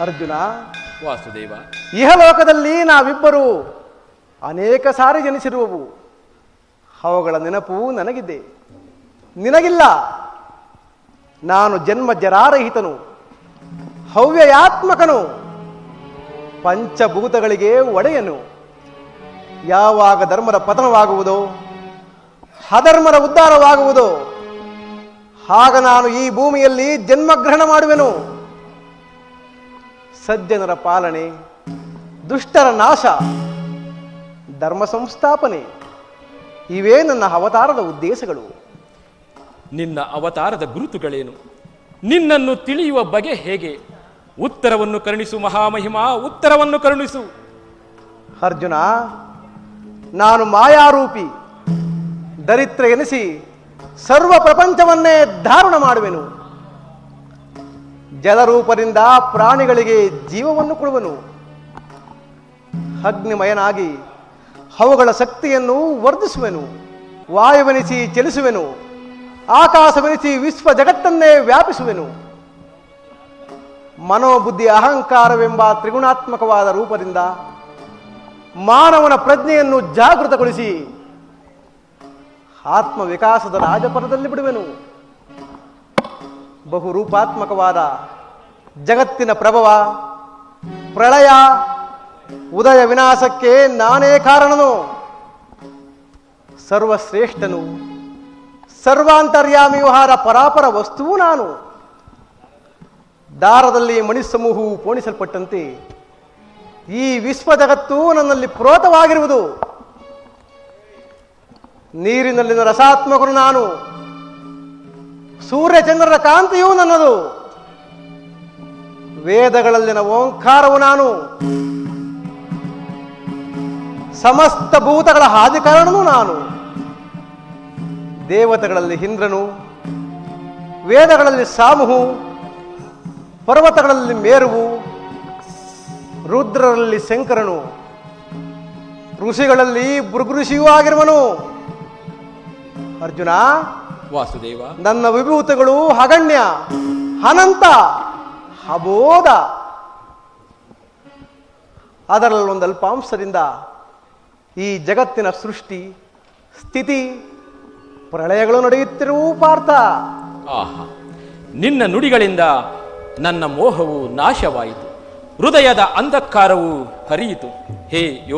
ಅರ್ಜುನ ವಾಸುದೇವ. ಇಹಲೋಕದಲ್ಲಿ ನಾವಿಬ್ಬರು ಅನೇಕ ಸಾರಿ ಜನಿಸಿರುವವು. ಅವುಗಳ ನೆನಪು ನನಗಿದೆ. ನಿನಗಿಲ್ಲ. ನಾನು ಜನ್ಮ ಜರಾರಹಿತನು. ಹವ್ಯಯಾತ್ಮಕನು. ಪಂಚಭೂತಗಳಿಗೆ ಒಡೆಯನು. ಯಾವಾಗ ಧರ್ಮದ ಪತನವಾಗುವುದೋ ಅಧರ್ಮದ ಉದ್ಧಾರವಾಗುವುದೋ ಆಗ ನಾನು ಈ ಭೂಮಿಯಲ್ಲಿ ಜನ್ಮಗ್ರಹಣ ಮಾಡುವೆನು. ಸಜ್ಜನರ ಪಾಲನೆ ದುಷ್ಟರ ನಾಶ ಧರ್ಮ ಸಂಸ್ಥಾಪನೆ ಇವೇ ನನ್ನ ಅವತಾರದ ಉದ್ದೇಶಗಳು. ನಿನ್ನ ಅವತಾರದ ಗುರುತುಗಳೇನು? ನಿನ್ನನ್ನು ತಿಳಿಯುವ ಬಗೆ ಹೇಗೆ? ಉತ್ತರವನ್ನು ಕರುಣಿಸು ಮಹಾಮಹಿಮಾ ಉತ್ತರವನ್ನು ಕರುಣಿಸು. ಅರ್ಜುನ ನಾನು ಮಾಯಾರೂಪಿ ದರಿದ್ರ ಎನಿಸಿ ಸರ್ವ ಪ್ರಪಂಚವನ್ನೇ ಧಾರಣ ಮಾಡುವೆನು. ಜಲರೂಪದಿಂದ ಪ್ರಾಣಿಗಳಿಗೆ ಜೀವವನ್ನು ಕೊಡುವನು. ಅಗ್ನಿಮಯನಾಗಿ ಅವುಗಳ ಶಕ್ತಿಯನ್ನು ವರ್ಧಿಸುವೆನು, ವಾಯುವೆನಿಸಿ ಚಲಿಸುವೆನು, ಆಕಾಶವೆನಿಸಿ ವಿಶ್ವ ಜಗತ್ತನ್ನೇ ವ್ಯಾಪಿಸುವೆನು. ಮನೋಬುದ್ಧಿ ಅಹಂಕಾರವೆಂಬ ತ್ರಿಗುಣಾತ್ಮಕವಾದ ರೂಪದಿಂದ ಮಾನವನ ಪ್ರಜ್ಞೆಯನ್ನು ಜಾಗೃತಗೊಳಿಸಿ ಆತ್ಮ ವಿಕಾಸದ ರಾಜಪಥದಲ್ಲಿ ಬಿಡುವೆನು. ಬಹುರೂಪಾತ್ಮಕವಾದ ಜಗತ್ತಿನ ಪ್ರಭವ, ಪ್ರಳಯ, ಉದಯ ವಿನಾಶಕ್ಕೆ ನಾನೇ ಕಾರಣನು. ಸರ್ವಶ್ರೇಷ್ಠನು, ಸರ್ವಾಂತರ್ಯಾಮಿ ವ್ಯವಹಾರ ಪರಾಪರ ವಸ್ತುವು ನಾನು. ದಾರದಲ್ಲಿ ಮಣಿಸಮೂಹವು ಪೋಣಿಸಲ್ಪಟ್ಟಂತೆ ಈ ವಿಶ್ವ ಜಗತ್ತು ನನ್ನಲ್ಲಿ ಪ್ರೋತವಾಗಿರುವುದು. ನೀರಿನಲ್ಲಿನ ರಸಾತ್ಮಕರು ನಾನು. ಸೂರ್ಯಚಂದ್ರರ ಕಾಂತಿಯೂ ನನ್ನದು. ವೇದಗಳಲ್ಲಿನ ಓಂಕಾರವು ನಾನು. ಸಮಸ್ತ ಭೂತಗಳ ಹಾದಿಕಾರಣನು ನಾನು. ದೇವತೆಗಳಲ್ಲಿ ಇಂದ್ರನು, ವೇದಗಳಲ್ಲಿ ಸಾಮುಹು, ಪರ್ವತಗಳಲ್ಲಿ ಮೇರುವು, ರುದ್ರರಲ್ಲಿ ಶಂಕರನು, ಋಷಿಗಳಲ್ಲಿ ಭೃಗೃಷಿಯೂ ಆಗಿರುವನು. ಅರ್ಜುನ ವಾಸುದೇವ. ನನ್ನ ವಿಭೂತಗಳು ಅಗಣ್ಯ ಅನಂತ ಅಬೋಧ ಅದರಲ್ಲಿ ಒಂದು ಅಲ್ಪಾಂಶದಿಂದ ಈ ಜಗತ್ತಿನ ಸೃಷ್ಟಿ ಸ್ಥಿತಿ ಪ್ರಳಯಗಳು ನಡೆಯುತ್ತಿರುವ ಪಾರ್ಥ. ಆಹಾ ನಿನ್ನ ನುಡಿಗಳಿಂದ ನನ್ನ ಮೋಹವು ನಾಶವಾಯಿತು. ಹೃದಯದ ಅಂಧಕಾರವು ಹರಿಯಿತು. ಹೇ ಯೋಗಿ